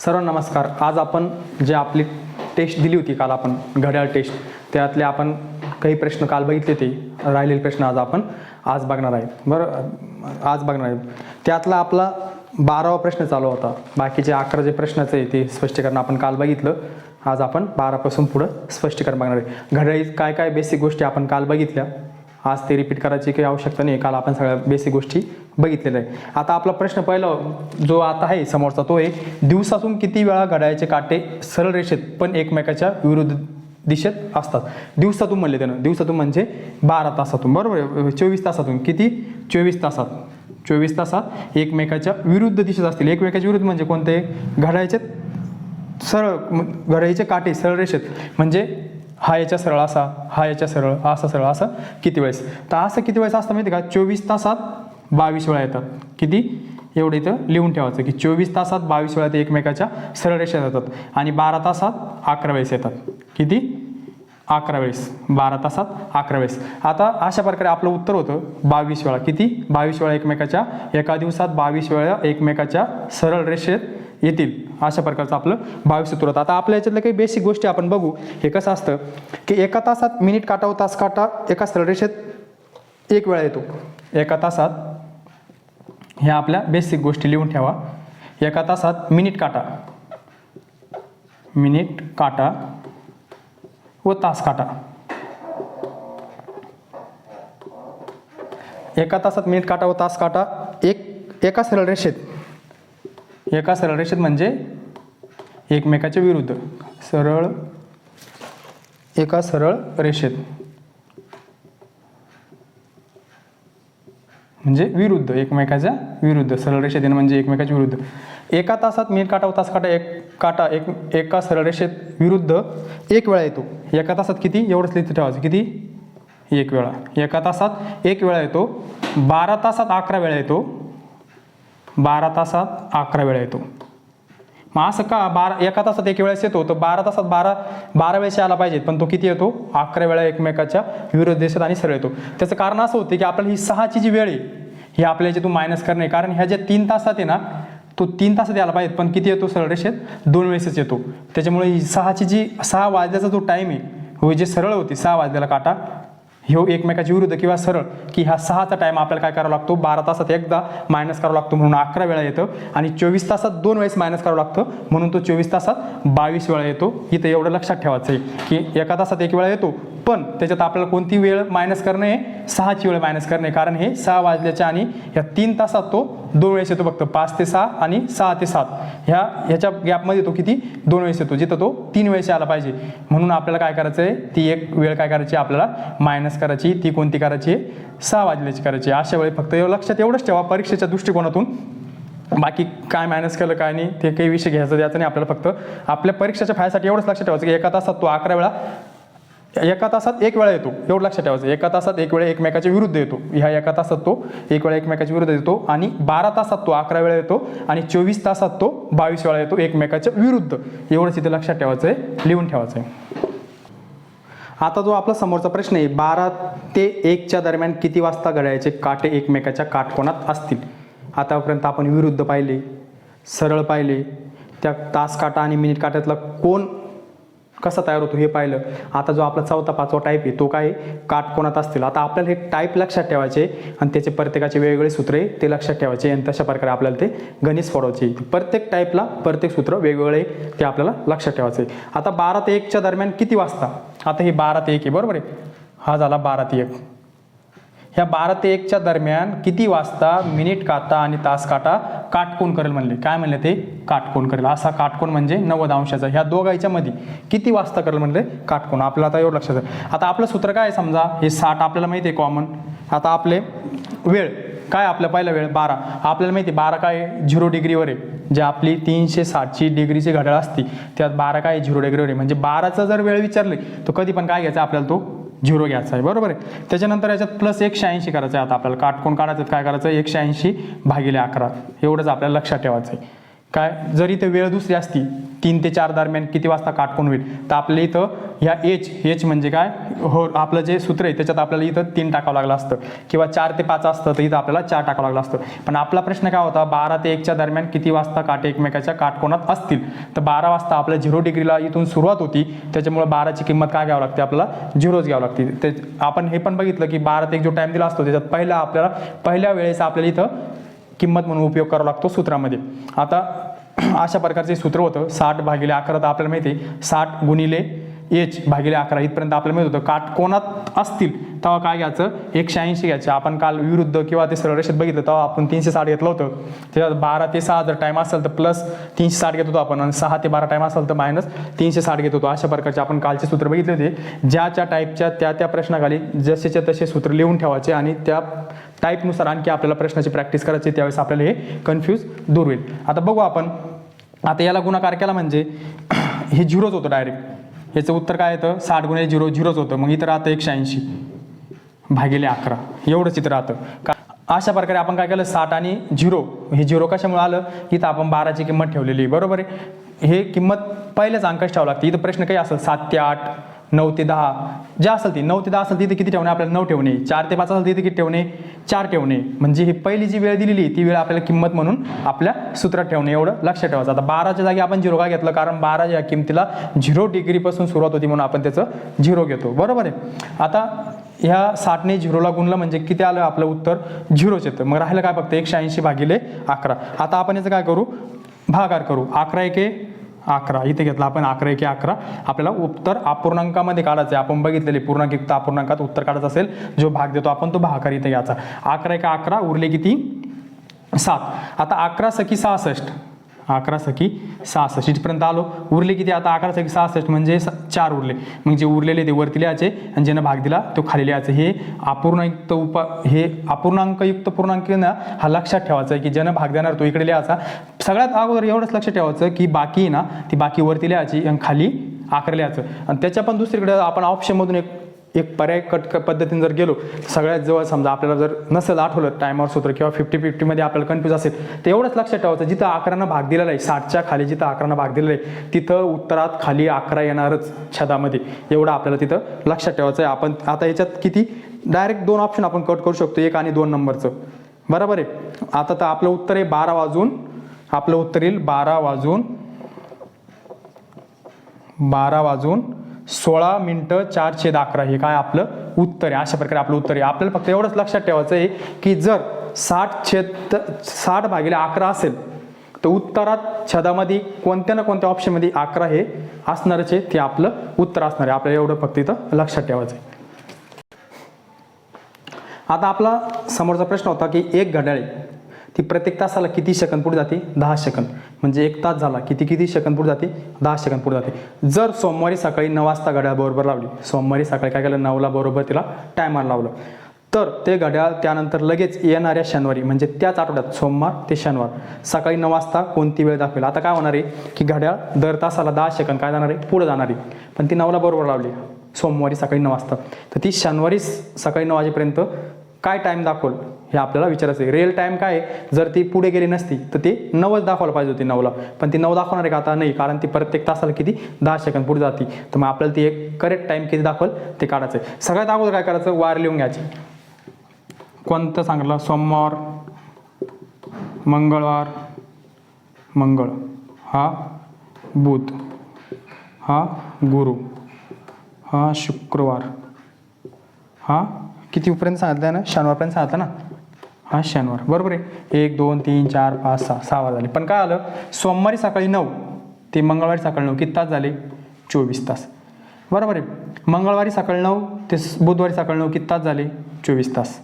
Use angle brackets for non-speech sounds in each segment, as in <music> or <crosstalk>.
सर्व नमस्कार. आज आपण जे आपली टेस्ट दिली होती काल आपण घड्याळ टेस्ट त्यातले आपण काही प्रश्न काल बघितले ते राहिलेले प्रश्न आज आपण आज बघणार आहे. बरं आज बघणार आहे. त्यातला आपला बारावा प्रश्न चालू होता. बाकीचे अकरा जे प्रश्नाचं आहे ते स्पष्टीकरण आपण काल बघितलं. आज आपण बारापासून पुढं स्पष्टीकरण बघणार आहे. घड्याळी काय काय बेसिक गोष्टी आपण काल बघितल्या. आज ते रिपीट करायची काही आवश्यकता नाही काल आपण सगळ्या बेसिक गोष्टी बघितलेलं आहे. आता आपला प्रश्न पहिला जो आता आहे समोरचा तो आहे दिवसातून किती वेळा घड्याळाचे काटे सरळ रेषेत पण एकमेकाच्या विरुद्ध दिशेत असतात? दिवसातून म्हणले त्यानं. दिवसातून म्हणजे बारा तासातून. बरोबर आहे? चोवीस तासातून. किती? चोवीस तासात. चोवीस तासात एकमेकाच्या विरुद्ध दिशेत असतील. एकमेकाच्या विरुद्ध म्हणजे कोणते? घड्याळचे सरळ घड्याळीचे काटे सरळ रेषेत. म्हणजे हा याच्या सरळ असा हा याच्या सरळ असा सरळ असं किती वेळेस? तर असं किती वेळेस असतं माहिती आहे का? चोवीस तासात बावीस वेळा येतात. किती? एवढं इथं लिहून ठेवायचं की चोवीस तासात बावीस वेळा ते एकमेकाच्या सरळ रेषेत येतात. आणि बारा तासात अकरा वेळेस येतात. किती? अकरा वेळेस. बारा तासात अकरा वेळेस. आता अशा प्रकारे आपलं उत्तर होतं बावीस वेळा. किती? बावीस वेळा एकमेकाच्या एका दिवसात बावीस वेळा एकमेकाच्या सरळ रेषेत येतील. अशा प्रकारचं आपलं बावीस उत्तर होतं. आता आपल्या याच्यातल्या काही बेसिक गोष्टी आपण बघू. हे कसं असतं की एका तासात मिनिट काटा व तास काटा एका सरळ रेषेत एक वेळा येतो. एका तासात ह्या आपल्या बेसिक गोष्टी लिहून ठेवा. एका तासात मिनिट काटा. मिनिट काटा व तास काटा. एका तासात मिनिट काटा व तास काटा. एक एका सरळ रेषेत. एका सरळ रेषेत म्हणजे एकमेकाच्या विरुद्ध. सरळ एका सरळ रेषेत. म्हणजे विरुद्ध एकमेकाच्या विरुद्ध. सरळ रेषेत येणं म्हणजे एकमेकाच्या विरुद्ध. एका तासात मेल काटा व तास काटा एक काटा एक एका सरळ रेषेत विरुद्ध एक वेळा येतो. एका तासात किती? एवढंच लिहित ठेवायचं. किती? एक वेळा. एका तासात एक वेळा येतो. बारा तासात अकरा वेळा येतो. बारा तासात अकरा वेळा येतो. मग असं का बारा एका तासात एक वेळेस येतो तर बारा तासात बारा बारा वेळेस यायला पाहिजेत पण तो किती येतो? अकरा वेळा एकमेकाच्या विरोध देशात आणि सरळ येतो. त्याचं कारण असं होतं की आपल्याला ही सहाची जी वेळ आहे ही आपल्या याच्यातून मायनस करणे कारण ह्या ज्या तीन तासात आहे ना तो तीन तासात यायला पाहिजेत पण किती येतो? सरळ रेषेत दोन वेळेसच येतो. त्याच्यामुळे ही सहाची जी सहा वाजल्याचा जो टाईम आहे हो जे सरळ होती सहा वाजल्याला काटा ह्यो एकमेकाच्या विरुद्ध किंवा सरळ की ह्या सहाचा टाईम आपल्याला काय करावा लागतो? बारा तासात एकदा मायनस करावा लागतो म्हणून अकरा वेळा येतं आणि चोवीस तासात दोन वेळेस मायनस करावं लागतं म्हणून तो चोवीस तासात बावीस वेळा येतो. इथं एवढं लक्षात ठेवायचं आहे की एका तासात एक वेळा येतो पण त्याच्यात आपल्याला कोणती वेळ मायनस करणे आहे? सहाची वेळ मायनस करणे कारण हे सहा वाजल्याच्या आणि या तीन तासात तो दोन वेळेस येतो फक्त. पाच ते सहा आणि सहा ते सात. ह्या ह्याच्या गॅपमध्ये तो किती? दोन वेळेस येतो. जिथं तो तीन वेळेस आला पाहिजे. म्हणून आपल्याला काय करायचं आहे? ती एक वेळ काय करायची? आहे आपल्याला मायनस करायची. ती कोणती करायची? आहे सहा वाजल्याची करायची. आहे. अशा वेळी फक्त लक्षात एवढंच ठेवा. परीक्षेच्या दृष्टिकोनातून. बाकी काय मायनस केलं काय नाही ते काही विषय घ्यायचं द्यायचं नाही. आपल्याला फक्त आपल्या परीक्षेच्या फायसाठी एवढंच लक्षात ठेवायचं की एका तासात तो अकरा वेळा एका तासात एक वेळा येतो. एवढं लक्षात ठेवायचं. एका तासात एक वेळा एकमेकाच्या विरुद्ध येतो. ह्या एका तासात तो एक वेळा एकमेकाच्या विरुद्ध येतो. आणि बारा तासात तो अकरा वेळा येतो. आणि चोवीस तासात तो बावीस वेळा येतो एकमेकाच्या विरुद्ध. एवढंच इथे लक्षात ठेवायचं आहे लिहून ठेवायचं आहे आता जो आपला समोरचा प्रश्न आहे बारा ते एकच्या दरम्यान किती वाजता घड्याळ्याचे काटे एकमेकाच्या काटकोणात असतील? आतापर्यंत आपण विरुद्ध पाहिले सरळ पाहिले. त्या तास काटा आणि मिनिट काट्यातला कोण कसा तयार होतो हे पाहिलं. आता जो आपला चौथा पाचवा टाईप आहे तो काय काटकोणात काटकोनात असतील. आता आपल्याला हे टाईप लक्षात ठेवायचे आणि त्याचे प्रत्येकाचे वेगवेगळे सूत्र आहे ते लक्षात ठेवायचे आणि तशा प्रकारे आपल्याला ते गणित सोडवायचे प्रत्येक टाईपला प्रत्येक सूत्र वेगवेगळे ते आपल्याला लक्षात ठेवायचे आता बारा ते एकच्या दरम्यान किती वाजता? आता हे बारा ते एक आहे बरोबर आहे? हा झाला बारा ते एक. ह्या बारा ते एकच्या दरम्यान किती वाजता मिनिट काटा आणि तास काटा काटकोण करेल म्हणले? काय म्हणले ते? काटकोण करेल. असा काटकोण म्हणजे नव्वद अंशाचा. ह्या दोघांच्या मध्ये किती वाजता करेल म्हणले? काटकोण आपलं आता एवढं लक्षात आता आपलं सूत्र काय आहे समजा? हे साठ आपल्याला माहिती आहे कॉमन आता आपले वेळ. काय आपला पहिला वेळ? बारा. आपल्याला माहिती आहे बारा काय झिरो डिग्रीवर आहे? जे आपली तीनशे साठची डिग्रीची घड्याळ असती त्यात बारा काय झिरो डिग्रीवर आहे? म्हणजे बाराचा जर वेळ विचारली तर कधी पण काय घ्यायचं आपल्याला तो झिरो घ्यायचा आहे. बरोबर आहे? त्याच्यानंतर याच्यात प्लस एकशे ऐंशी करायचं आहे. आता आपल्याला काटकोण काढायचं आहे, काय करायचं? आहे एकशे ऐंशी भागिले अकरा. एवढंच आपल्याला लक्षात ठेवायचं आहे. काय? जरी ते वेळ दुसरी असती तीन ते चार दरम्यान किती वाजता काटकोन होईल? तर आपल्या इथं ह्या एच एच म्हणजे काय? हो आपलं जे सूत्र आहे त्याच्यात आपल्याला इथं तीन टाकावं लागलं असतं. किंवा चार ते पाच असतं तर इथं आपल्याला चार टाकावं लागलं असतं. पण आपला प्रश्न काय होता? बारा ते एकच्या दरम्यान किती वाजता काटे एकमेकाच्या काटकोणात असतील? तर बारा वाजता आपल्या झिरो डिग्रीला इथून सुरुवात होती. त्याच्यामुळे बाराची किंमत काय घ्यावं लागते? आपल्याला झिरोच घ्यावं लागते. ते आपण हे पण बघितलं की बारा ते एक जो टाईम दिला असतो त्याच्यात पहिला आपल्याला पहिल्या वेळेस आपल्याला इथं किंमत म्हणून उपयोग करावा लागतो सूत्रामध्ये. आता <clears throat> अशा प्रकारचे सूत्र होतं साठ भागिले अकरा तर आपल्याला माहिती आहे साठ गुणिले एच भागिले अकरा इथपर्यंत आपल्याला माहीत होतं काट कोणात असतील? तेव्हा काय घ्यायचं? एकशे ऐंशी घ्यायचं. आपण काल विरुद्ध किंवा ते सरळ रेषेत बघितलं तेव्हा आपण तीनशे साठ घेतलं होतं. त्याच्यात बारा ते सहा जर टाईम असेल तर प्लस तीनशे साठ घेत होतो आपण आणि सहा ते बारा टाईम असेल तर मायनस तीनशे साठ घेत होतो. अशा प्रकारचे आपण कालचे सूत्र बघितले होते. ज्याच्या टाईपच्या त्या त्या प्रश्नाखाली जसेच्या तसे सूत्र लिहून ठेवायचे आणि त्या टाईपनुसार आणखी आपल्याला प्रश्नाची प्रॅक्टिस करायची त्यावेळेस आपल्याला हे कन्फ्यूज दूर होईल. आता बघू आपण. आता याला गुणाकार केला म्हणजे <clears throat> हे झिरोच होतं डायरेक्ट याचं उत्तर काय येतं? साठ गुणे झिरो झिरोच होतं. मग इथं राहतं एकशे ऐंशी. भागिले अकरा. एवढंच इथं राहतं. का अशा प्रकारे आपण काय केलं? साठ आणि झिरो. हे झिरो कशामुळे आलं? इथं आपण बाराची किंमत ठेवलेली आहे. बरोबर आहे? हे किंमत पहिल्याच अंकाच ठेवावं लागते. इथं प्रश्न काही असेल? सात ते आठ नऊ ते दहा. जे असेल ती नऊ ते दहा असेल तिथे किती ठेवणे? आपल्याला नऊ ठेवणे. चार ते पाच असेल तिथे किती ठेवणे? चार ठेवणे. म्हणजे ही पहिली जी वेळ दिलेली ती वेळ आपल्याला किंमत म्हणून आपल्या सूत्रात ठेवणे. एवढं लक्षात ठेवायचं. आता बाराच्या जागी आपण झिरो का घेतलं? कारण बारा या किमतीला झिरो डिग्रीपासून सुरुवात होती म्हणून आपण त्याचं झिरो घेतो. बरोबर आहे? आता ह्या साठने झिरोला गुणलं म्हणजे किती आलं? आपलं उत्तर झिरोच येतं. मग राहिलं काय? फक्त एकशे ऐंशी भागिले अकरा. आता आपण याचं काय करू? भागार करू. अकरा एके अकरा. इथे घेतला आपण अकरा एके अकरा. आपल्याला उत्तर अपूर्णांकामध्ये काढायचं आहे. आपण बघितलेले पूर्णांक युक्त अपूर्णांकात उत्तर काढायचं असेल जो भाग देतो आपण तो भागाकार इथे घ्यायचा. अकरा एका अकरा. उरले किती? सात. आता अकरा सखी सहासष्ट. अकरा सखी सहासष्ट. इथपर्यंत आलो. उरले किती? आता अकरा सखी सहासष्ट म्हणजे स- चार उरले. मग जे उरलेले ते वरती लिहायचे आणि ज्यानं भाग दिला तो खाली लिहायचं. हे अपूर्णयुक्त उप हे अपूर्णांकयुक्त पूर्णांक ना हा लक्षात ठेवायचा आहे की ज्यानं भाग देणार तो इकडे लिहायचा. सगळ्यात अगोदर एवढंच लक्षात ठेवायचं की बाकी आहे ना ती बाकी वरती लिहायची आणि खाली अकरा लिहायचं. आणि त्याच्या पण दुसरीकडे आपण ऑप्शनमधून एक एक पर्याय कट क- पद्धतीने जर गेलो सगळ्यात जवळ समजा आपल्याला जर नसेल आठवलं टायमावर सूत्र किंवा फिफ्टी फिफ्टीमध्ये आपल्याला कन्फ्यूज असेल तर एवढंच लक्षात ठेवायचं जिथं अकरांना भाग दिलेला आहे साठच्या खाली जिथं अकरांना भाग दिलेला आहे तिथं उत्तरात खाली अकरा येणारच छदामध्ये. एवढं आपल्याला तिथं लक्षात ठेवायचं आहे. आपण आता याच्यात किती डायरेक्ट दोन ऑप्शन आपण कट करू शकतो एक आणि दोन नंबरचं बरोबर आहे? आता तर आपलं उत्तर आहे बारा वाजून आपलं उत्तर येईल बारा वाजून बारा वाजून सोळा मिनटं चार छेद अकरा हे काय आपलं उत्तर आहे. अशा प्रकारे आपलं उत्तर आहे. आपल्याला फक्त एवढंच लक्षात ठेवायचं आहे की जर साठ छेद साठ भागिले अकरा असेल तर उत्तरात छदामध्ये कोणत्या ना कोणत्या ऑप्शनमध्ये अकरा हे असणारच आहे. ते आपलं उत्तर असणार आहे. आपल्याला एवढं फक्त इथं लक्षात ठेवायचं आहे. आता आपला समोरचा प्रश्न होता की एक घड्याळ आहे. ती प्रत्येक तासाला किती सेकंद पुढे जाते? दहा सेकंद. म्हणजे एक तास झाला किती किती सेकंद पुढे जाते? दहा सेकंद पुढे जाते. जर सोमवारी सकाळी नऊ वाजता घड्याळ बरोबर लावली सोमवारी सकाळी काय केलं? नऊला बरोबर तिला टायमार लावलं. तर ते घड्याळ त्यानंतर लगेच येणाऱ्या शनिवारी म्हणजे त्याच आठवड्यात सोमवार ते शनिवार सकाळी नऊ वाजता कोणती वेळ दाखवेल? आता काय होणार आहे की घड्याळ दर तासाला दहा सेकंद काय जाणार आहे? पुढे जाणार आहे. पण ती नऊला बरोबर लावली सोमवारी सकाळी नऊ वाजता. तर ती शनिवारी सकाळी नऊ वाजेपर्यंत काय टाईम दाखवल? हे आपल्याला विचारायचं आहे. रिअल टाईम काय आहे? जर ती पुढे गेली नसती तर ती नवच दाखवायला पाहिजे होती नऊला पण ती नऊ दाखवणार आहे का आता? नाही कारण ती प्रत्येक तासाला किती? दहा सेकंद पुढे जाते. तर मग आपल्याला ती एक करेक्ट टाईम किती दाखवल? ते काढायचं आहे सगळ्यात अगोदर काय करायचं? वार लिहून घ्यायची. कोणतं सांगितलं? सोमवार मंगळवार मंगळ. हा बुध. हा गुरु. हा शुक्रवार. हा कितीपर्यंत सांगितलं ना? शनिवारपर्यंत सांगितलं ना? हा शनिवार. बरोबर आहे. एक दोन तीन चार पाच सहा सहा वाज झाले पण काय आलं? सोमवारी सकाळी नऊ ते मंगळवारी सकाळी नऊ. किती तास झाले? चोवीस तास. बरोबर आहे. मंगळवारी सकाळी नऊ ते बुधवारी सकाळी नऊ किती तास झाले? चोवीस तास.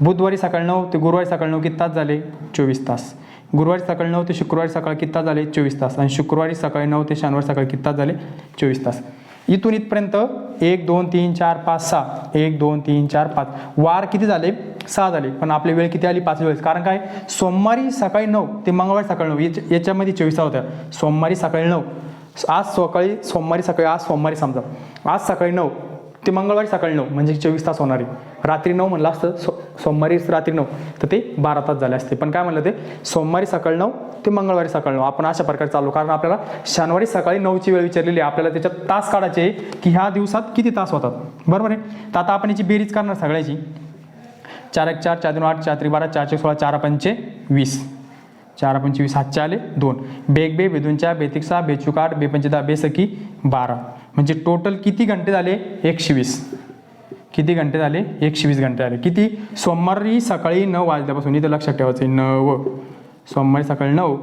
बुधवारी सकाळी नऊ ते गुरुवारी सकाळी नऊ किती तास झाले? चोवीस तास. गुरुवारी सकाळी नऊ ते शुक्रवारी सकाळी किती तास झाले? चोवीस तास. आणि शुक्रवारी सकाळी नऊ ते शनिवारी सकाळी किती तास झाले? चोवीस तास. इथून इथपर्यंत एक दोन तीन चार पाच सहा. एक दोन तीन चार पाच. वार किती झाले? सहा झाले पण आपली वेळ किती आली? पाच वेळेस. कारण काय? सोमवारी सकाळी नऊ ते मंगळवारी सकाळी नऊ. याच्या- याच्यामध्ये चोवीस होत्या. सोमवारी सकाळी नऊ. आज सकाळी सोमवारी सकाळी आज सोमवारी समजा. आज सकाळी नऊ ते मंगळवारी सकाळी नऊ म्हणजे चोवीस तास होणार. आहे रात्री नऊ म्हणलं असतं सो सोमवारी रात्री नऊ. तर ते बारा तास झाले असते. पण काय म्हणलं ते? सोमवारी सकाळी नऊ ते मंगळवारी सकाळी नऊ. आपण अशा प्रकारे चालू. कारण आपल्याला शनिवारी सकाळी नऊची वेळ विचारलेली आहे. आपल्याला त्याच्यात तास काढायचे आहे की ह्या दिवसात किती तास होतात? बरोबर आहे? तर आता आपण याची बेरीज करणार सगळ्याची. चार एक चार चार दोन आठ चार त्री बारा चार चार सोळा चार पंचे वीस. चार पंचे वीस हातचे आले दोन. बेग बे बेदूनच्या बेतिक्सा बेचुकाट बेचूक आठ बेपंचे दहा बेसकी बारा. म्हणजे टोटल किती घंटे झाले? एकशे वीस. किती घंटे झाले? एकशे वीस घंटे झाले. किती? सोमवारी सकाळी नऊ वाजल्यापासून इथं लक्षात ठेवायचं आहे नऊ. सोमवारी सकाळी नऊ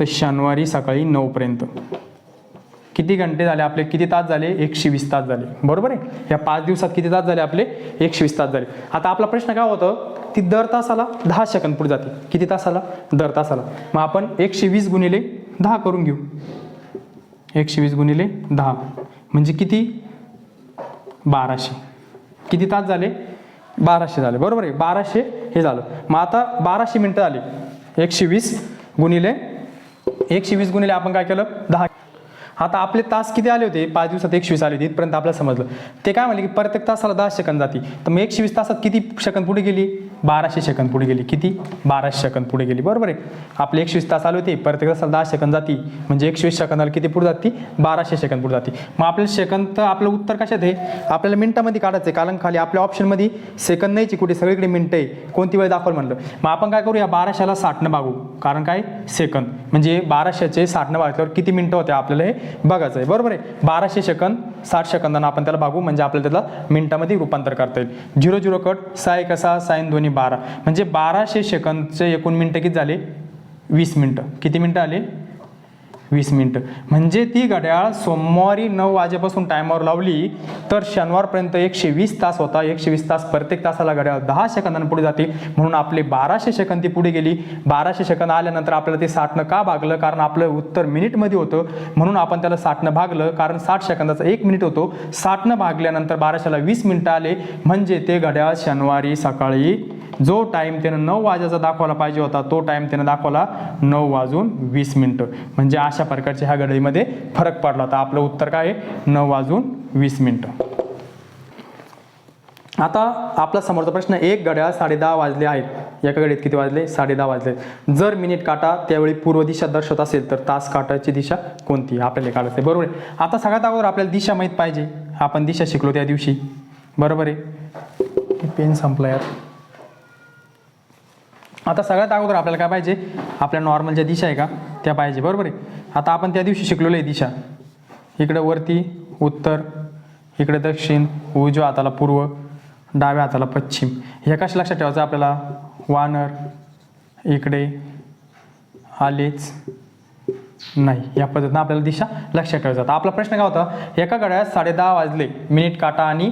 तर शनिवारी सकाळी नऊपर्यंत. किती घंटे झाले आपले? किती तास झाले? एकशे वीस तास झाले. बरोबर आहे? या पाच दिवसात किती तास झाले आपले? एकशे वीस तास झाले. आता आपला प्रश्न काय होतं? ती दर तासाला दहा सेकंद पुढे जाते. किती तासाला? दर तासाला. मग आपण एकशे वीस गुणिले दहा करून घेऊ. एकशे वीस गुणिले दहा. म्हणजे किती? बाराशे. किती तास झाले? बाराशे झाले. बरोबर आहे? बाराशे हे झालं. मग आता बाराशे मिनटं झाली एकशे वीस गुणिले एकशे वीस गुणिले आपण काय केलं? दहा. आता आपले तास किती आले होते? पाच दिवसात एकशे वीस आले होते. इथपर्यंत आपल्याला समजलं. ते काय म्हणले की प्रत्येक तासाला दहा सेकंद जाते तर मग एकशे वीस तासात किती सेकंद पुढे गेली? बाराशे सेकंद पुढे गेली. किती? बाराशे सेकंद पुढे गेली. बरोबर आहे. आपले एकशे तास आले होते. प्रत्येक तासाला दहा सेकंद जाती. म्हणजे एकशे वीस सेकंदाला किती पुढे जाती? बाराशे सेकंद पुढे जाते. मग आपल्याला सेकंद तर आपलं उत्तर कशात आहे? आपल्याला मिनटामध्ये काढायचं आहे. कारण खाली आपल्या ऑप्शनमध्ये सेकंद नाहीची कुठे? सगळीकडे मिनटं आहे. कोणती वेळ दाखवल म्हणलं? मग आपण काय करूया? बाराशेला साठनं भागू कारण काय? सेकंद. म्हणजे बाराशेचे साठनं भागल्यावर किती मिनटं होते आपल्याला हे बघायचं आहे. बरोबर आहे. बाराशे सेकंद साठ सेकंदांना आपण त्याला भागू म्हणजे आपल्याला त्याला मिनटामध्ये रूपांतर करता येईल. Zero zero cut. सहा एक असा साईन दोन्ही बारा. म्हणजे बाराशे सेकंदचे एकूण मिनिटं किती झाले? वीस मिनटं. किती मिनिटं आले? वीस मिनटं. म्हणजे ती घड्याळ सोमवारी नऊ वाजेपासून टायमावर लावली तर शनिवारपर्यंत एकशे वीस तास होता. एकशे वीस तास प्रत्येक तासाला घड्याळ दहा सेकंदांपुढे जाते. म्हणून आपले बाराशे सेकंद ती पुढे गेली. बाराशे सेकंद आल्यानंतर आपल्याला ते साठनं का भागलं? कारण आपलं उत्तर मिनिटमध्ये होतं. म्हणून आपण त्याला साठनं भागलं. कारण साठ सेकंदाचा एक मिनिट होतो. साठनं भागल्यानंतर बाराशेला वीस मिनटं आले. म्हणजे ते घड्याळ शनिवारी सकाळी जो टाईम त्यानं नऊ वाजायचा दाखवला पाहिजे होता तो टाईम त्यानं दाखवला नऊ वाजून वीस मिनटं. म्हणजे अशा प्रकारच्या ह्या घडीमध्ये फरक पडला. तर आपलं उत्तर काय आहे? नऊ वाजून वीस मिनटं. आता आपला समोरचा प्रश्न एक घड्याळ साडे दहा वाजले आहेत. एका घडीत किती वाजले? साडे दहा वाजले जर मिनिट काटा त्यावेळी पूर्व दिशा दर्शवत असेल तर तास काटाची दिशा कोणती? आपल्याला काढायचं आहे. बरोबर आहे. आता सगळ्यात अगोदर आपल्याला दिशा माहीत पाहिजे. आपण दिशा शिकलो त्या दिवशी. बरोबर आहे. पेन संपला यार आता सगळ्यात अगोदर आपल्याला काय पाहिजे? आपल्या नॉर्मल ज्या दिशा आहे का त्या पाहिजे. बरोबर आहे? आता आपण त्या दिवशी शिकलेलो आहे दिशा. इकडं वरती उत्तर इकडे दक्षिण उजव्या हाताला पूर्व डाव्या हाताला पश्चिम. हे कशा लक्षात ठेवायचं आपल्याला? वानर इकडे आलेच नाही. या पद्धतीनं आपल्याला दिशा लक्षात ठेवायचं. आता आपला प्रश्न काय होता? एका घड्याळात साडे दहा वाजले. मिनिट काटा आणि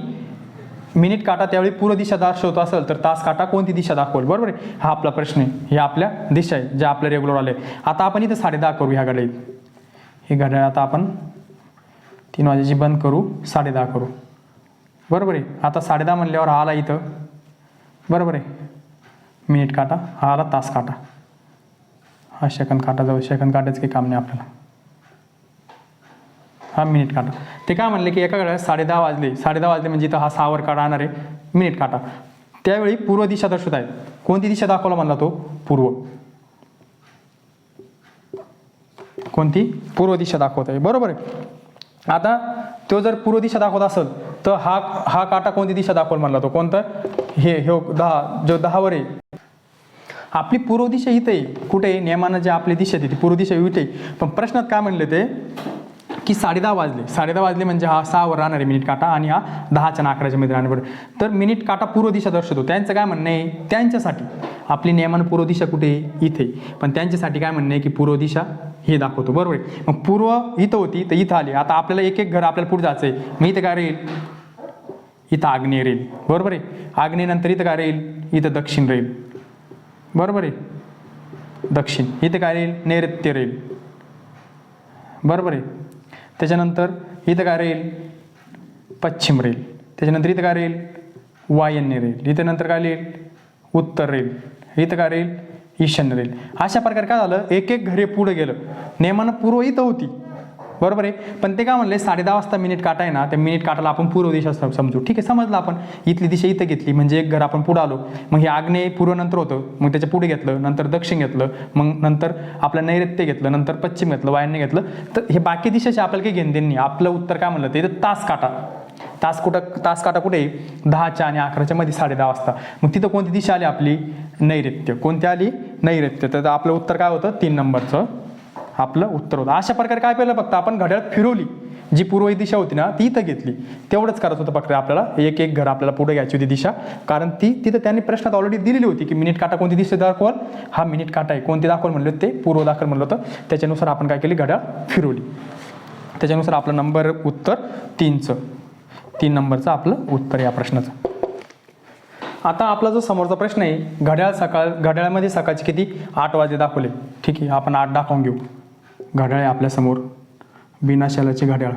मिनिट काटा त्यावेळी पूर्व दिशा दर्शवत असेल तर तास काटा कोणती दिशा दाखवेल? बरोबर आहे? हा आपला प्रश्न आहे. हे आपल्या दिशा आहे ज्या आपल्या रेग्युलर आले आता आपण इथं साडे दहा करू ह्या घड्याळीत. हे घड्याळ आता आपण तीन वाजेची बंद करू साडे दहा करू. बरोबर आहे? आता साडे दहा म्हणल्यावर हा आला इथं. बरोबर आहे? मिनिट काटा हा आला तास काटा. हा सेकंद काटा जाऊ सेकंद काटायचं काही काम नाही आपल्याला. हा मिनिट काटा. ते काय म्हणले की एका वेळेला साडे दहा वाजले. साडे दहा वाजले म्हणजे इथं हा सहावर काटा राहणार आहे. मिनिट काटा त्यावेळी पूर्व दिशा दर्शवत आहे कोणती दिशा दाखवला म्हणला तो? पूर्व. कोणती? पूर्व दिशा दाखवत आहे. बरोबर आहे. आता तो जर पूर्व दिशा दाखवत असेल तर हा हा काटा कोणती दिशा दाखवल म्हणला तो? कोणतं? हे हे दहा जो दहावर आहे. आपली पूर्व दिशा इथे कुठे? नियमानं जे आपली दिशा देते ती पूर्व दिशा इथे पण प्रश्नात काय म्हणले ते? की साडेदहा वाजले. साडेदहा वाजले म्हणजे हा सहावर राहणार आहे मिनिट काटा आणि हा दहाच्या आणि अकराच्या मध्ये राहणार तर मिनिट काटा पूर्व दिशा दर्शवतो. त्यांचं काय म्हणणं आहे? त्यांच्यासाठी. आपली नियमान पूर्व दिशा कुठे आहे? इथे. पण त्यांच्यासाठी काय म्हणणं आहे की पूर्व दिशा हे दाखवतो. बरोबर आहे? मग पूर्व इथं होती तर इथं आली. आता आपल्याला एक एक घर आपल्याला पुढे जायचं आहे. मग इथं काय राहील? इथं आग्नेय राहील. बरोबर आहे? आग्नेयनंतर इथं काय राहील? इथं दक्षिण राहील. बरोबर आहे? दक्षिण. इथं काय राहील? नैऋत्य राहील. बरोबर आहे? त्याच्यानंतर इथं काय राहील? पश्चिम रेल. त्याच्यानंतर इथं काय राहील? वायन्य रेल. इथं नंतर काय राहील? उत्तर रेल. इथं काय राहील? ईशान्य रेल. अशा प्रकारे काय झालं? एक एक घरे पुढे गेलं. नेमानं पूर्व इथं होती. बरोबर आहे? पण ते काय म्हणले साडे दहा वाजता मिनिट काटा आहे ना त्या मिनिट काटाला आपण पूर्व दिशा समजू. ठीक आहे समजलं आपण. इथली दिशा इथं घेतली म्हणजे एक घर आपण पुढं आलो. मग हे आग्नेय पूर्व नंतर होतं. मग त्याच्या पुढे घेतलं नंतर दक्षिण घेतलं मग नंतर आपलं नैऋत्य घेतलं नंतर पश्चिम घेतलं वायव्य घेतलं. तर हे बाकी दिशेचे आपल्याला काही घेणं नाही. आपलं उत्तर काय म्हणलं ते इथं तास काटा. तास कुठं तास काटा कुठे? दहाच्या आणि अकराच्या मध्ये साडे दहा वाजता. मग तिथं कोणती दिशा आली आपली? नैऋत्य. कोणती आली? नैऋत्य. तर आपलं उत्तर काय होतं? तीन नंबरचं. आपलं उत्तर होतं. अशा प्रकारे काय पाहिलं फक्त आपण घड्याळ फिरवली जी पूर्व दिशा होती ना ती इथं घेतली. तेवढंच करायचं होतं फक्त आपल्याला. एक एक घर आपल्याला पुढे घ्यायची होती दिशा. कारण ती तिथं त्यांनी प्रश्नात ऑलरेडी दिलेली होती की मिनिट काटा कोणती दिशा दाखवाल? हा मिनिट काटा आहे. कोणती दाखवाल म्हणलं ते? पूर्व दाखल म्हणलं होतं. त्याच्यानुसार आपण काय केली? घड्याळ फिरवली. त्याच्यानुसार आपलं नंबर उत्तर तीनचं. तीन नंबरचं आपलं उत्तर या प्रश्नाचं. आता आपला जो समोरचा प्रश्न आहे घड्याळ सकाळ घड्याळामध्ये सकाळचे किती? आठ वाजे दाखवले. ठीक आहे आपण आठ दाखवून घेऊ. घड्याळ आहे आपल्यासमोर बिनाशालाचे घड्याळ.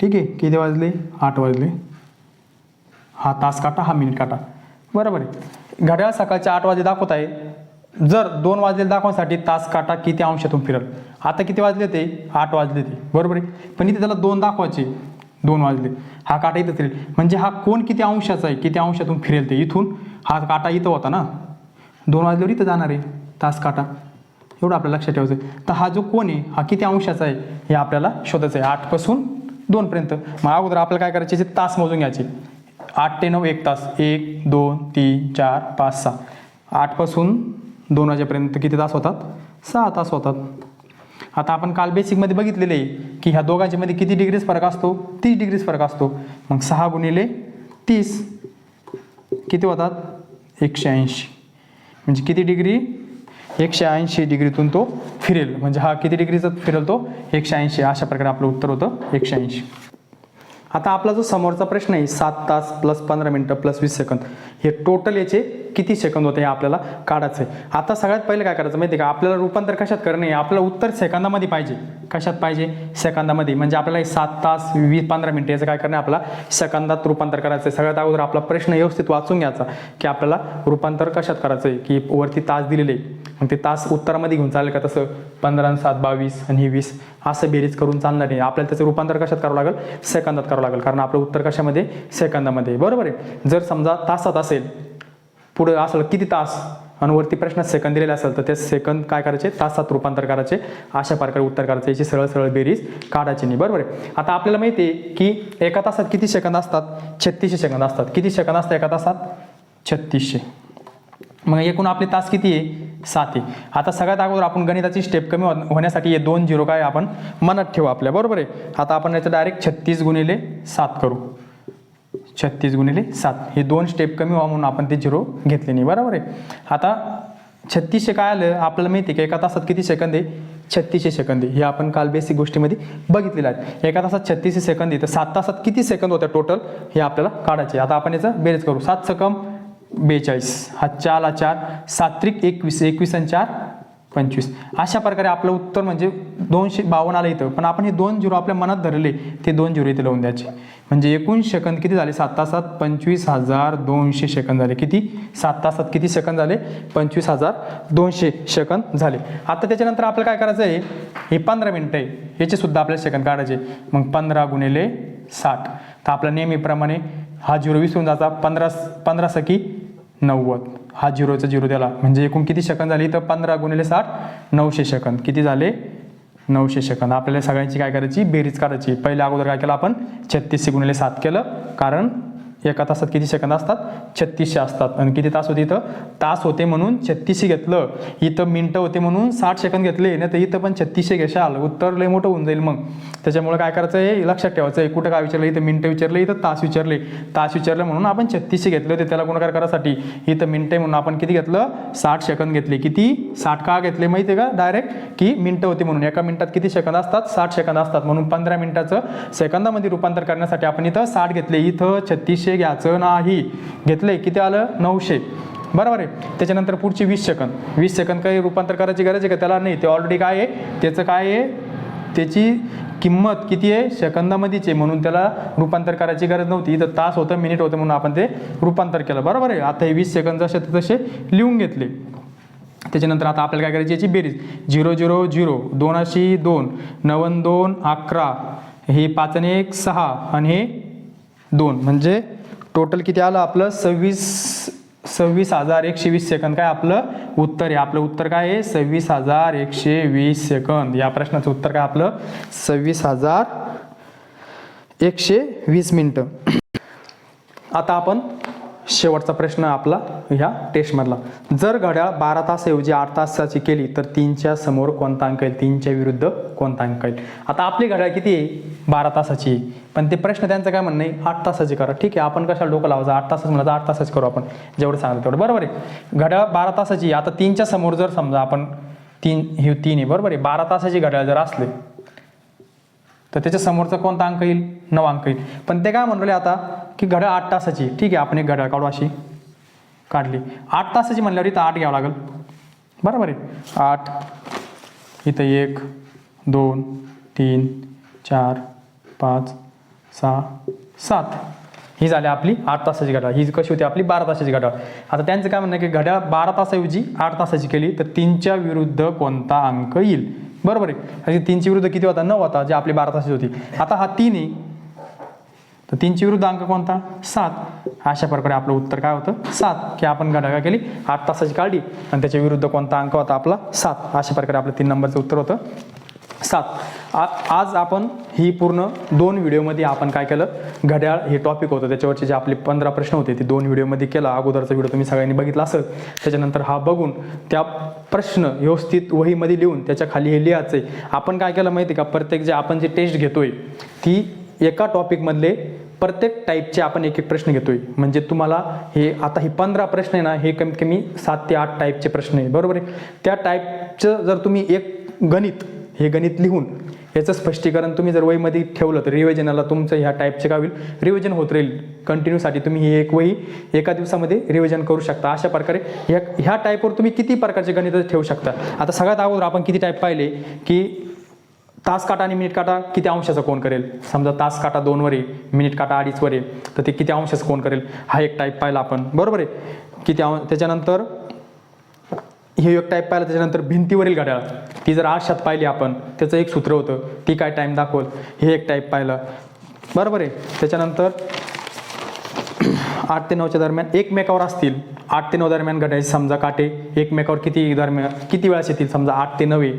ठीक आहे किती वाजले? आठ वाजले. हा तास काटा हा मिनिट काटा. बरोबर आहे. घड्याळ सकाळचे आठ वाजे दाखवत आहे. जर दोन वाजले दाखवण्यासाठी तास काटा किती अंशातून फिरल? आता किती वाजले ते? आठ वाजले ते. बरोबर आहे. पण इथे त्याला दोन दाखवायचे. दोन वाजले. हा काटा इथं फिरेल. म्हणजे हा कोण किती अंशाचा आहे? किती अंशातून फिरेल ते? इथून. हा काटा इथं होता ना? दोन वाजल्यावर इथं जाणार आहे तास काटा. एवढं आपल्याला लक्षात ठेवायचं आहे तर हा जो कोण आहे हा किती अंशाचा आहे हे आपल्याला शोधायचं आहे आठपासून दोनपर्यंत मग अगोदर आपल्याला काय करायचे जे तास मोजून घ्यायचे. आठ ते नऊ एक तास. एक दोन तीन चार पाच सहा. आठपासून दोन वाजेपर्यंत किती तास होतात? सहा तास होतात. आता आपण काल बेसिकमध्ये बघितलेले आहे की ह्या दोघांच्यामध्ये किती डिग्रीज फरक असतो? तीस डिग्रीज फरक असतो. मग सहा गुणिले तीस किती होतात? एकशे ऐंशी. म्हणजे किती डिग्री एकशे ऐंशी डिग्रीतून तो फिरेल. म्हणजे हा किती डिग्रीचा फिरेल तो? एकशे ऐंशी. अशा प्रकारे आपलं उत्तर होतं एकशे ऐंशी. आता आपला जो समोरचा प्रश्न आहे सात तास प्लस पंधरा मिनटं प्लस वीस सेकंद हे टोटल याचे किती सेकंद होते हे आपल्याला काढायचं आहे आता सगळ्यात पहिले काय करायचं माहिती आहे का? आपल्याला रूपांतर कशात करणे आहे? आपलं उत्तर सेकंदामध्ये पाहिजे. कशात पाहिजे? सेकंदामध्ये. म्हणजे आपल्याला हे सात तास वीस पंधरा मिनटं याचं काय करणे आपला सेकंदात रूपांतर करायचं आहे सगळ्यात अगोदर आपला प्रश्न व्यवस्थित वाचून घ्यायचा की आपल्याला रूपांतर कशात करायचं आहे की वरती तास दिलेले. आहे. मग ते तास उत्तरामध्ये घेऊन चालेल का तसं पंधरा आणि सात बावीस आणि हे वीस असं बेरीज करून चालणार नाही आपल्याला त्याचं रूपांतर कशात करावं लागेल? सेकंदात करावं लागेल. कारण आपलं उत्तर कशामध्ये? सेकंदामध्ये. बरोबर आहे. जर समजा तासात असेल पुढं असेल किती तास? आणि वरती प्रश्न सेकंद दिलेला असेल तर ते सेकंद काय करायचे? तासात रूपांतर करायचे. अशा प्रकारे उत्तर करायचे. याची सरळ सरळ बेरीज काढायची नाही. बरोबर आहे. आता आपल्याला माहिती आहे की एका तासात किती सेकंद असतात? छत्तीसशे सेकंद असतात. किती सेकंद असतात एका तासात? छत्तीसशे. मग एकूण आपले तास किती आहे? सात आहे. आता सगळ्यात अगोदर आपण गणिताची स्टेप कमी हो- होण्यासाठी हे दोन झिरो काय आपण मनात ठेवू आपल्या. बरोबर आहे? आता आपण याचं डायरेक्ट छत्तीस गुणिले सात करू. छत्तीस गुणिले सात. हे दोन स्टेप कमी व्हा म्हणून आपण ते झिरो घेतले नाही. बरोबर आहे? आता छत्तीसशे काय आलं? आपल्याला माहिती आहे एका तासात किती सेकंद आहे? छत्तीसशे सेकंद आहे. हे आपण काल बेसिक गोष्टीमध्ये बघितलेलं आहे. एका तासात छत्तीसशे सेकंद आहे. तर सात तासात किती सेकंद होत्या टोटल हे आपल्याला काढायचे आता आपण याचं बेरेज करू. सात सकम बेचाळीस. हा चारला चार सात्रिक एकवीस एकवीस आणि चार पंचवीस. अशा प्रकारे आपलं उत्तर म्हणजे दोनशे बावन्न आलं इथं. पण आपण हे दोन झिरो आपल्या मनात धरले ते दोन झिरो इथे लावून द्यायचे. म्हणजे एकूण सेकंद किती झाले? सात तासात पंचवीस हजार दोनशे सेकंद झाले. किती? सात तासात किती सेकंद झाले? पंचवीस हजार दोनशे सेकंद झाले. आता त्याच्यानंतर आपल्याला काय करायचं आहे? हे पंधरा मिनटं आहे. याचे सुद्धा आपल्याला सेकंद काढायचे मग पंधरा गुणिले साठ. तर आपल्या नेहमीप्रमाणे हा झिरो विसरून जायचा पंधरा पंधरा सकी नव्वद. हा झिरोचा झिरो द्याला. म्हणजे एकूण किती सेकंद झाली? तर पंधरा गुणिले साठ नऊशे सेकंद. किती झाले? नऊशे सेकंद. आपल्याला सगळ्यांची काय करायची? बेरीज काढायची. पहिल्या अगोदर काय केलं आपण? छत्तीसशे गुणिले सात केलं. कारण एका तासात किती सेकंद असतात? छत्तीसशे असतात. आणि किती तास होते इथं? तास होते म्हणून छत्तीसशे घेतलं. इथं मिनटं होते म्हणून साठ सेकंद घेतले. नाही तर इथं पण छत्तीसशे घेशाल. उत्तर लय मोठं होऊन जाईल मग. त्याच्यामुळे काय करायचं आहे लक्षात ठेवायचं आहे कुठं काय विचारलं? इथं मिनटं विचारले इथं तास विचारले. तास विचारले म्हणून आपण छत्तीसशे घेतले होते त्याला गुणाकार करायसाठी. इथं मिनटं म्हणून आपण किती घेतलं? साठ सेकंद घेतले. किती? साठ का घेतले माहिती आहे का? डायरेक्ट की मिनटं होती म्हणून. एका मिनटात किती सेकंद असतात? साठ सेकंद असतात. म्हणून पंधरा मिनटाचं सेकंदामध्ये रूपांतर करण्यासाठी आपण इथं साठ घेतले. इथं छत्तीसशे घ्यायचं नाही. घेतले किती आलं? नऊशे. बरोबर आहे. त्याच्यानंतर पुढची वीस सेकंद. वीस सेकंद काही रूपांतर करायची गरज आहे का? त्याला नाही. ते ऑलरेडी काय आहे? त्याचं काय आहे? त्याची किंमत किती आहे? सेकंदामध्येच आहे. म्हणून त्याला रूपांतर करायची गरज नव्हती. इथं तास होतं मिनिट होतं म्हणून आपण ते रूपांतर केलं. बरोबर आहे. आता हे वीस सेकंद जसे तसे लिहून घेतले. त्याच्यानंतर आता आपल्याला काय करायची? याची बेरीज. Zero zero zero. दोन दोन. नवन दोन अकरा. हे पाच आणि एक सहा. आणि हे दोन. म्हणजे टोटल किती आलं आपलं? सव्वीस सव्वीस हजार एकशे वीस सेकंद. काय आपलं? उत्तर आहे. आपलं उत्तर काय आहे? सव्वीस हजार एकशे वीस सेकंद. या प्रश्नाचं उत्तर काय आपलं? सव्वीस हजार एकशे वीस मिनटं. आता आपण शेवटचा प्रश्न आपला ह्या टेस्टमधला. जर घड्याळ बारा तासऐवजी आठ तासाची केली तर तीनच्या समोर कोणता अंक येईल? तीनच्या विरुद्ध कोणता अंक येईल? आता आपली घड्याळ किती आहे? बारा तासाची पण ते प्रश्न त्यांचं काय म्हणणं आहे? आठ तासाची करा. ठीक आहे आपण कशाला डोकं लावायचं? आठ तासाच म्हणायचं आठ तासाची करू आपण. जेवढं सांगितलं तेवढं. बरोबर आहे. घड्याळ बारा तासाची आता तीनच्या समोर जर समजा आपण तीन हे तीन आहे. बरोबर आहे. बारा तासाची घड्याळ जर असले तर त्याच्या समोरचा कोणता अंक येईल? नऊ अंक येईल. पण ते काय म्हणले आता की घड्याळ आठ तासाची. ठीक आहे आपण एक घड्याळ काढू अशी. काढली. आठ तासाची म्हणल्यावर इथं आठ घ्यावं लागेल. बरोबर आहे. आठ इथं एक दोन तीन चार पाच सहा सात. ही झाली आपली आठ तासाची घड्याळ. ही कशी होती आपली? बारा तासाची घड्याळ. आता त्यांचं काय म्हणणं आहे की घड्याळ बारा तासाऐवजी आठ तासाची केली तर तीनच्या विरुद्ध कोणता अंक येईल? बरोबर आहे. आणि तीनची विरुद्ध किती होता? नऊ होता जे आपली बारा तासाची होती. आता हा तीन आहे. तर तीनची विरुद्ध अंक कोणता? सात. अशा प्रकारे आपलं उत्तर काय होतं? सात. की आपण घटका केली आठ तासाची काढली आणि त्याच्या विरुद्ध कोणता अंक होता आपला? सात. अशा प्रकारे आपलं तीन नंबरचं उत्तर होतं. सात. आ आज आपण ही पूर्ण दोन व्हिडिओमध्ये आपण काय केलं? घड्याळ हे टॉपिक होतं. त्याच्यावरचे जे आपले पंधरा प्रश्न होते ते दोन व्हिडिओमध्ये केला. अगोदरचा व्हिडिओ तुम्ही सगळ्यांनी बघितला असेल. त्याच्यानंतर हा बघून त्या प्रश्न व्यवस्थित वहीमध्ये लिहून त्याच्याखाली हे लिहायचं आहे. आपण काय केलं माहिती आहे का? प्रत्येक जे आपण जे टेस्ट घेतोय ती एका टॉपिकमधले प्रत्येक टाईपचे आपण एक एक प्रश्न घेतोय. म्हणजे तुम्हाला हे आता हे पंधरा प्रश्न आहे ना हे कमीत कमी सात ते आठ टाईपचे प्रश्न आहे. बरोबर आहे? त्या टाईपचं जर तुम्ही एक गणित हे गणित लिहून याचं स्पष्टीकरण तुम्ही जर वहीमध्ये ठेवलं तर रिव्हिजनाला तुमचं ह्या टाईपचे काय होईल? रिव्हिजन होत राहील. कंटिन्यूसाठी तुम्ही ही एक वही एका दिवसामध्ये रिव्हिजन करू शकता. अशा प्रकारे ह्या ह्या टाईपवर तुम्ही किती प्रकारचे गणित ठेवू शकता? आता सगळ्यात अगोदर आपण किती टाईप पाहिले की तास काटा आणि मिनिट काटा किती अंशाचा कोण करेल? समजा तास काटा दोनवर आहे मिनिट काटा अडीचवर आहे तर ते किती अंशाचा कोण करेल? हा एक टाईप पाहिला आपण. बरोबर आहे? किती त्याच्यानंतर हे एक टाईप पाहिलं त्याच्यानंतर भिंतीवरील घड्याळ. ती जर आरशात पाहिली आपण त्याचं एक सूत्र होतं. ती काय टाईम दाखवल? हे एक टाईप पाहिलं. बरोबर आहे. त्याच्यानंतर आठ ते नऊच्या दरम्यान एकमेकावर असतील. आठ ते नऊ दरम्यान घडायचे समजा काटे एकमेकावर किती दरम्यान किती वेळास येतील समजा आठ ते नवे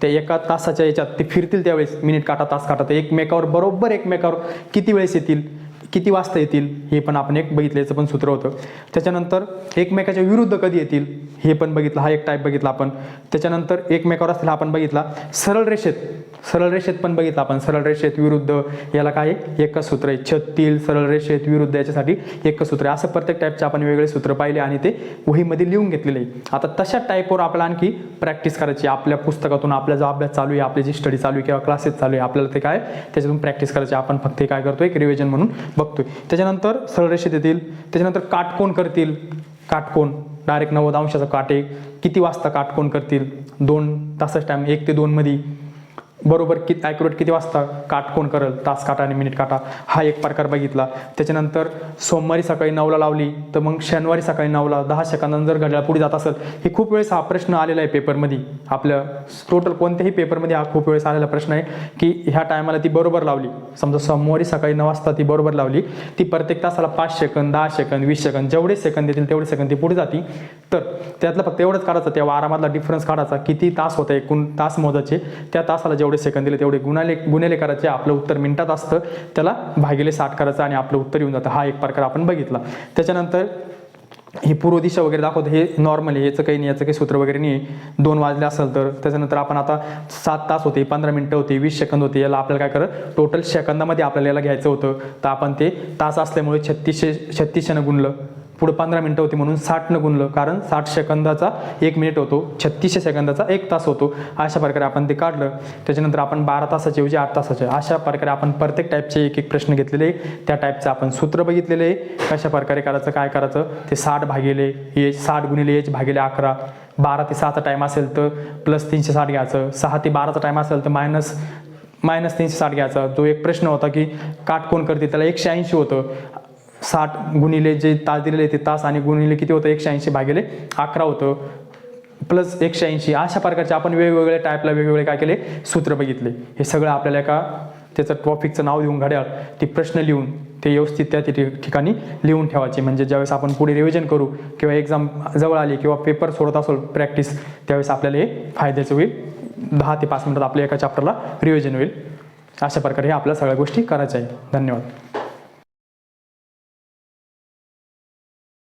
त्या एका तासाच्या याच्यात ते फिरतील त्यावेळेस. मिनिट काटा तास काटा. तर एकमेकावर बरोबर एकमेकावर किती वेळेस येतील किती वाजता येतील हे पण आपण एक बघितल्याचं पण सूत्र होतं. त्याच्यानंतर एकमेकाच्या विरुद्ध कधी येतील हे पण बघितलं हा एक टाईप बघितला आपण. त्याच्यानंतर एकमेकावर असतील आपण बघितला सरळ रेषेत सरळ रेषेत पण बघितलं आपण. सरळ रेषेत विरुद्ध याला काय एकच सूत्र आहे. छत्तील सरळ रेषेत विरुद्ध याच्यासाठी एकच सूत्र आहे. असं प्रत्येक टाईपचे आपण वेगळे सूत्र पाहिले आणि ते वहीमध्ये लिहून घेतलेले आहे. आता तशा टाईपवर आपल्याला आणखी प्रॅक्टिस करायची आपल्या पुस्तकातून आपला जो अभ्यास चालू आहे आपली जी स्टडी चालू आहे किंवा क्लासेस चालू आहे आपल्याला ते काय त्याच्यातून प्रॅक्टिस करायची आपण फक्त काय करतो एक रिव्हिजन म्हणून बघतोय. त्याच्यानंतर सरळ रेषेत येतील. त्याच्यानंतर काटकोण करतील. काटकोण डायरेक्ट नव्वद अंशाचा काट एक. किती वाजता काटकोण करतील? दोन तासाच टाईम एक ते दोनमध्ये बरोबर कित ॲक्युरेट किती वाजता काट कोण करल? तास काटा आणि मिनिट काटा. हा एक प्रकार बघितला. त्याच्यानंतर सोमवारी सकाळी नऊला लावली तर मग शनिवारी सकाळी नऊला दहा सेकंदांनी जर घड्याळ पुढे जात असेल हे खूप वेळेस हा प्रश्न आलेला आहे पेपरमध्ये आपल्या टोटल कोणत्याही पेपरमध्ये हा खूप वेळेस आलेला प्रश्न आहे की ह्या टायमाला ती बरोबर लावली. समजा सोमवारी सकाळी नऊ वाजता ती बरोबर लावली ती प्रत्येक तासाला पाच सेकंद दहा सेकंद वीस सेकंद जेवढे सेकंद देतील तेवढे सेकंद ती पुढे जाती. तर त्यातलं फक्त एवढंच काढायचं त्या वारामधला डिफरन्स काढायचा किती तास होता एकूण तास मोजायचे त्या तासाला जेवढे सेकंद दिले तेवढे गुणाले गुन्हेले करायचे आपलं उत्तर मिनिटात असतं. त्याला भागिले साठ करायचं आणि आपलं उत्तर येऊन जातं. हा एक प्रकार आपण बघितला. त्याच्यानंतर हे पूर्व दिशा वगैरे दाखवतं. हे नॉर्मल आहे. याचं काही नाही याचं काही सूत्र वगैरे नाही. दोन वाजले असेल तर. त्याच्यानंतर आपण आता सात तास होते पंधरा मिनटं होते वीस सेकंद होते. याला आपल्याला काय करत टोटल सेकंदामध्ये आपल्याला याला घ्यायचं होतं. तर आपण ते तास असल्यामुळे छत्तीसशे छत्तीसशेनं गुणलं. पुढं पंधरा मिनटं होती म्हणून साठनं गुणलं. कारण साठ सेकंदाचा एक मिनिट होतो छत्तीसशे सेकंदाचा एक तास होतो. अशा प्रकारे आपण ते काढलं. त्याच्यानंतर आपण बारा तासाचे ऐवजी आठ तासाचे. अशा प्रकारे आपण प्रत्येक टाईपचे एक एक प्रश्न घेतलेले. आहे. त्या टाईपचं आपण सूत्र बघितलेले. आहे कशा प्रकारे करायचं काय करायचं? ते साठ भागिले एच साठ गुणिले एच भागिले अकरा. बारा ते सहाचा टाईम असेल तर प्लस तीनशे साठ घ्यायचं. सहा ते बाराचा टाईम असेल तर मायनस मायनस तीनशे साठ घ्यायचा. जो एक प्रश्न होता की काट कोण करते त्याला एकशे ऐंशी होतं. साठ गुणिले जे तास दिलेले ते तास आणि गुणिले किती होतं? एकशे ऐंशी भागिले अकरा होतं. प्लस एकशे ऐंशी. अशा प्रकारचे आपण वेगवेगळ्या टाईपला वेगवेगळे काय केले? सूत्र बघितले. हे सगळं आपल्याला एका त्याचं टॉपिकचं नाव देऊन घड्याळ ते प्रश्न लिहून ते व्यवस्थित त्या ठिकाणी लिहून ठेवायचे. म्हणजे ज्यावेळेस आपण पुढे रिव्हिजन करू किंवा एक्झाम जवळ आली किंवा पेपर सोडत असो प्रॅक्टिस त्यावेळेस आपल्याला हे फायद्याचं होईल. दहा ते पाच मिनिटात आपल्या एका चॅप्टरला रिव्हिजन होईल. अशा प्रकारे हे आपल्या सगळ्या गोष्टी करायच्या आहेत. धन्यवाद.